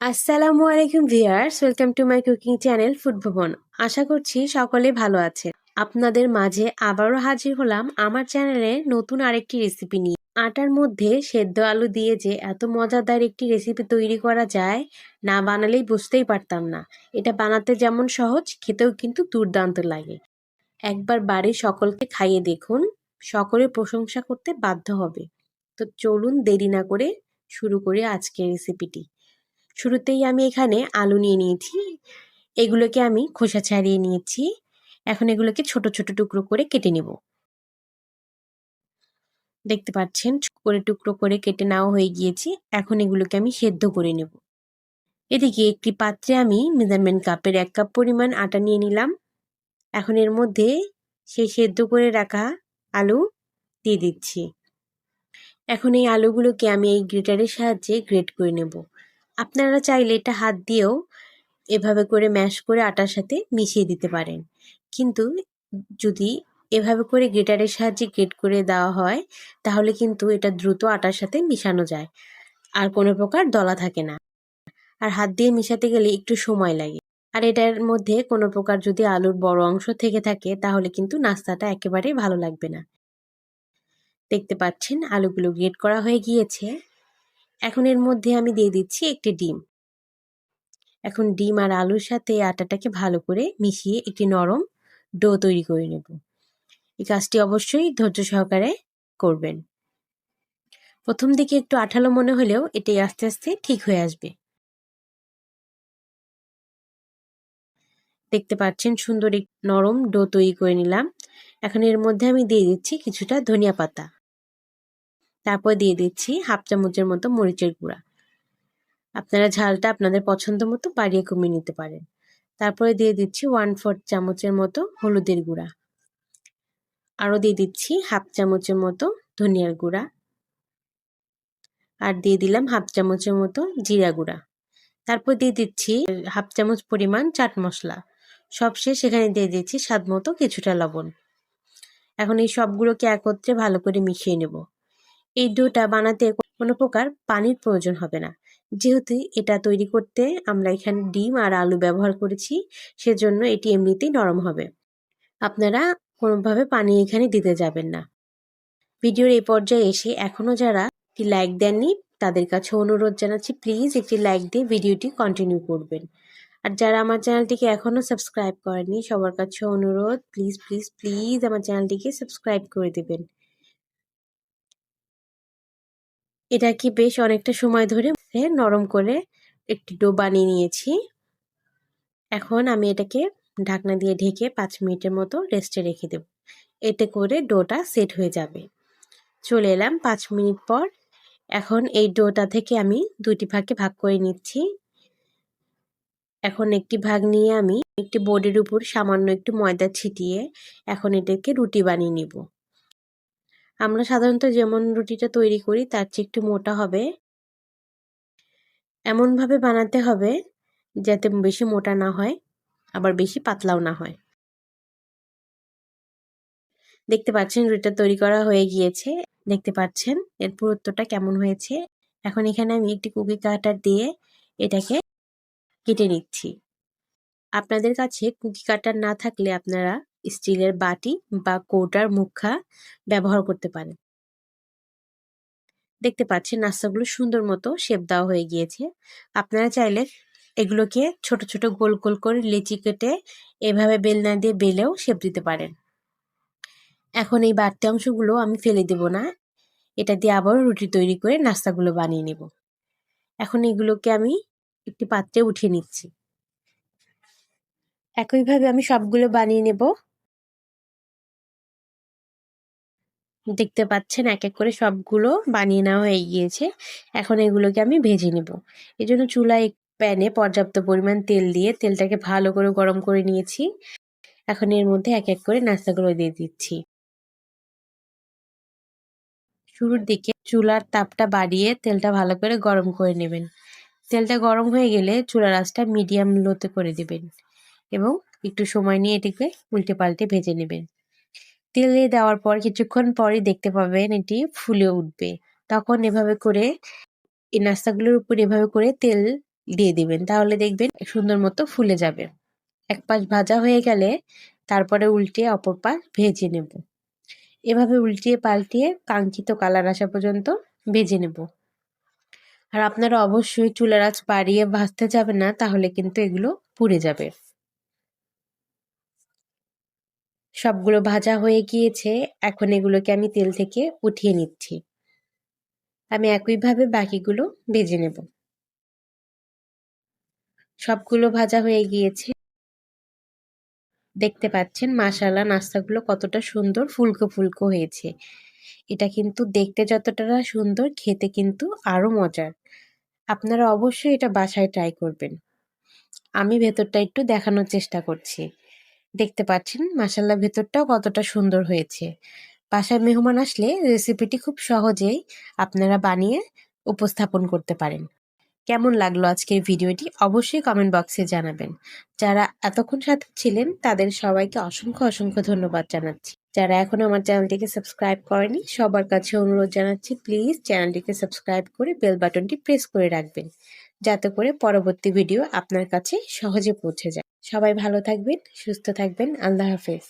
আসসালামু আলাইকুম viewers, welcome to my cooking channel food Bhavan. আশা করছি সকলে ভালো আছে আপনাদের মাঝে আবারও হাজির হলাম আমার চ্যানেলে নতুন আরেকটি রেসিপি নিয়ে। আটার মধ্যে সেদ্ধ আলু দিয়ে যে এত মজাদার একটি রেসিপি তৈরি করা যায়, না বানালেই বুঝতেই পারতাম না। এটা বানাতে যেমন সহজ, খেতেও কিন্তু দুর্দান্ত লাগে। একবার বাড়ির সকলকে খাইয়ে দেখুন সকলে প্রশংসা করতে বাধ্য হবে। তো চলুন দেরি না করে শুরু করি আজকের রেসিপিটি। শুরুতেই আমি এখানে আলু নিয়ে নিয়েছি। এগুলোকে আমি খোসা ছাড়িয়ে নিয়েছি। এখন এগুলোকে ছোট ছোট টুকরো করে কেটে নেব। দেখতে পাচ্ছেন করে টুকরো করে কেটে নেওয়া হয়ে গিয়েছে। এখন এগুলোকে আমি সেদ্ধ করে নেব। এদিকে একটি পাত্রে আমি মেজারমেন্ট কাপের এক কাপ পরিমাণ আটা নিয়ে নিলাম। এখন এর মধ্যে সেই সেদ্ধ করে রাখা আলু দিয়ে দিচ্ছি। এখন এই আলুগুলোকে আমি এই গ্রেটারের সাহায্যে গ্রেট করে নেব। আপনারা চাইলে এটা হাত দিয়েও এভাবে করে ম্যাশ করে আটার সাথে মিশিয়ে দিতে পারেন। কিন্তু যদি এভাবে করে গ্রেটারের সাহায্যে গ্রেট করে দেওয়া হয়, তাহলে কিন্তু এটা দ্রুত আটার সাথে মিশানো যায়। আর কোনো প্রকার দলা থাকে না। আর হাত দিয়ে মিশাতে গেলে একটু সময় লাগে। আর এটার মধ্যে কোনো প্রকার যদি আলুর বড় অংশ থেকে থাকে, তাহলে কিন্তু নাস্তাটা একেবারেই ভালো লাগবে না। দেখতে পাচ্ছেন আলুগুলো গ্রেট করা হয়ে গিয়েছে। এখন এর মধ্যে আমি দিয়ে দিচ্ছি একটি ডিম। এখন ডিম আর আলুর সাথে আটাটাকে ভালো করে মিশিয়ে একটি নরম ডো তৈরি করে নেব। এই কাজটি অবশ্যই ধৈর্য সহকারে করবেন। প্রথম দিকে একটু আঠালো মনে হলেও এটি আস্তে আস্তে ঠিক হয়ে আসবে। দেখতে পাচ্ছেন সুন্দর নরম ডো তৈরি করে নিলাম। এখন এর মধ্যে আমি দিয়ে দিচ্ছি কিছুটা ধনিয়া পাতা। তারপর দিয়ে দিচ্ছি হাফ চামচের মতো মরিচের গুঁড়া। আপনারা ঝালটা আপনাদের পছন্দ মতো বাড়িয়ে কমিয়ে নিতে পারেন। তারপরে দিয়ে দিচ্ছি ওয়ান ফোর্থ চামচের মতো হলুদের গুঁড়া। আরও দিয়ে দিচ্ছি হাফ চামচের মতো ধনিয়ার গুঁড়া। আর দিয়ে দিলাম হাফ চামচের মতো জিরা গুঁড়া। তারপর দিয়ে দিচ্ছি হাফ চামচ পরিমাণ চাট মশলা। সবশেষ সেখানে দিয়ে দিচ্ছি স্বাদ মতো কিছুটা লবণ। এখন এই সবগুলোকে একত্রে ভালো করে মিশিয়ে নেব। এই ডোটা বানাতে কোনো প্রকার পানির প্রয়োজন হবে না। যেহেতু এটা তৈরি করতে আমরা এখানে ডিম আর আলু ব্যবহার করেছি, সেজন্য এটি এমনিতেই নরম হবে। আপনারা কোনোভাবে পানি এখানে দিতে যাবেন না। ভিডিওর এই পর্যায়ে এসে এখনও যারা একটি লাইক দেননি, তাদের কাছে অনুরোধ জানাচ্ছি, প্লিজ একটি লাইক দিয়ে ভিডিওটি কন্টিনিউ করবেন। আর যারা আমার চ্যানেলটিকে এখনও সাবস্ক্রাইব করেনি সবার কাছে অনুরোধ, প্লিজ প্লিজ প্লিজ আমার চ্যানেলটিকে সাবস্ক্রাইব করে দেবেন। এটা কি বেশ অনেকটা সময় ধরে নরম করে একটি ডো বানিয়ে নিয়েছি। এখন আমি এটাকে ঢাকনা দিয়ে ঢেকে পাঁচ মিনিটের মতো রেস্টে রেখে দেব। এতে করে ডোটা সেট হয়ে যাবে। চলে এলাম পাঁচ মিনিট পর। এখন এই ডোটা থেকে আমি দুটি ভাগে ভাগ করে নিচ্ছি। এখন একটি ভাগ নিয়ে আমি একটি বোর্ডের উপর সামান্য একটু ময়দা ছিটিয়ে এখন এটাকে রুটি বানিয়ে নিব। আমরা সাধারণত যেমন রুটিটা তৈরি করি, তার চেয়ে একটু মোটা হবে। এমনভাবে বানাতে হবে যাতে বেশি মোটা না হয়, আবার বেশি পাতলাও না হয়। দেখতে পাচ্ছেন রুটিটা তৈরি করা হয়ে গিয়েছে। দেখতে পাচ্ছেন এর পুরুত্বটা কেমন হয়েছে। এখন এখানে আমি একটি কুকি কাটার দিয়ে এটাকে কেটে নিচ্ছি। আপনাদের কাছে কুকি কাটার না থাকলে আপনারা স্টিলের বাটি বা কৌটার মুখা ব্যবহার করতে পারেন। দেখতে পাচ্ছেন নাস্তাগুলো সুন্দর মতো শেপ দেওয়া হয়ে গিয়েছে। আপনারা চাইলে এগুলোকে ছোট ছোট, গোল গোল করে লেচি কেটে এভাবে বেলনা দিয়ে বেলেও শেপ দিতে পারেন। এখন এই বাড়তি অংশগুলো আমি ফেলে দেব না। এটা দিয়ে আবারও রুটি তৈরি করে নাস্তাগুলো বানিয়ে নেব। এখন এগুলোকে আমি একটি পাত্রে উঠিয়ে নিচ্ছি। একইভাবে আমি সবগুলো বানিয়ে নেব। দেখতে পাচ্ছেন এক এক করে সবগুলো বানিয়ে নেওয়া হয়ে গিয়েছে। এখন এগুলোকে আমি ভেজে নেব। এই জন্য চুলায় প্যানে পর্যাপ্ত পরিমাণ তেল দিয়ে তেলটাকে ভালো করে গরম করে নিয়েছি। এখন এর মধ্যে এক এক করে নাস্তাগুলো দিয়ে দিচ্ছি। শুরুর দিকে চুলার তাপটা বাড়িয়ে তেলটা ভালো করে গরম করে নেবেন। তেলটা গরম হয়ে গেলে চুলার আঁচটা মিডিয়াম লোতে করে দেবেন এবং একটু সময় নিয়ে এটিকে উল্টে পাল্টে ভেজে নেবেন। তেলে দেওয়ার পর কিছুক্ষণ পরই দেখতে পাবেন এটি ফুলে উঠবে। তখন এভাবে করে এই নাস্তাগুলোর উপর এভাবে করে তেল দিয়ে দিবেন। তাহলে দেখবেন সুন্দর মতো ফুলে যাবে। এক পাশ ভাজা হয়ে গেলে তারপরে উল্টিয়ে অপর পাশ ভেজে নেব। এভাবে উল্টিয়ে পাল্টিয়ে কাঙ্ক্ষিত কালার আসা পর্যন্ত ভেজে নেব। আর আপনারা অবশ্যই চুলার আঁচ বাড়িয়ে ভাজতে যাবে না, তাহলে কিন্তু এগুলো পুড়ে যাবে। সবগুলো ভাজা হয়ে গিয়েছে, এখন এগুলোকে আমি তেল থেকে উঠিয়ে নিচ্ছি। আমি একইভাবে বাকিগুলো ভেজে নেব। সবগুলো ভাজা হয়ে গিয়েছে। দেখতে পাচ্ছেন মাসালা নাস্তাগুলো কতটা সুন্দর ফুলকো ফুলকো হয়েছে। এটা কিন্তু দেখতে যতটা সুন্দর, খেতে কিন্তু আরও মজার। আপনারা অবশ্যই এটা বাসায় ট্রাই করবেন। আমি ভেতরটা একটু দেখানোর চেষ্টা করছি। দেখতে পাচ্ছেন মাসাল্লা ভেতরটাও কতটা সুন্দর হয়েছে। বাসায় মেহমান আসলে রেসিপিটি খুব সহজেই আপনারা বানিয়ে উপস্থাপন করতে পারেন। কেমন লাগল আজকের ভিডিওটি অবশ্যই কমেন্ট বক্সে জানাবেন। যারা এতক্ষণ সাথে ছিলেন, তাদের সবাইকে অসংখ্য অসংখ্য ধন্যবাদ জানাচ্ছি। যারা এখন আমার চ্যানেলটিকে সাবস্ক্রাইব করেনি, সবার কাছে অনুরোধ জানাচ্ছি প্লিজ চ্যানেলটিকে সাবস্ক্রাইব করে বেল বাটনটি প্রেস করে রাখবেন, যাতে করে পরবর্তী ভিডিও আপনার কাছে সহজে পৌঁছে যায়। সবাই ভালো থাকবেন, সুস্থ থাকবেন, আল্লাহ হাফেজ।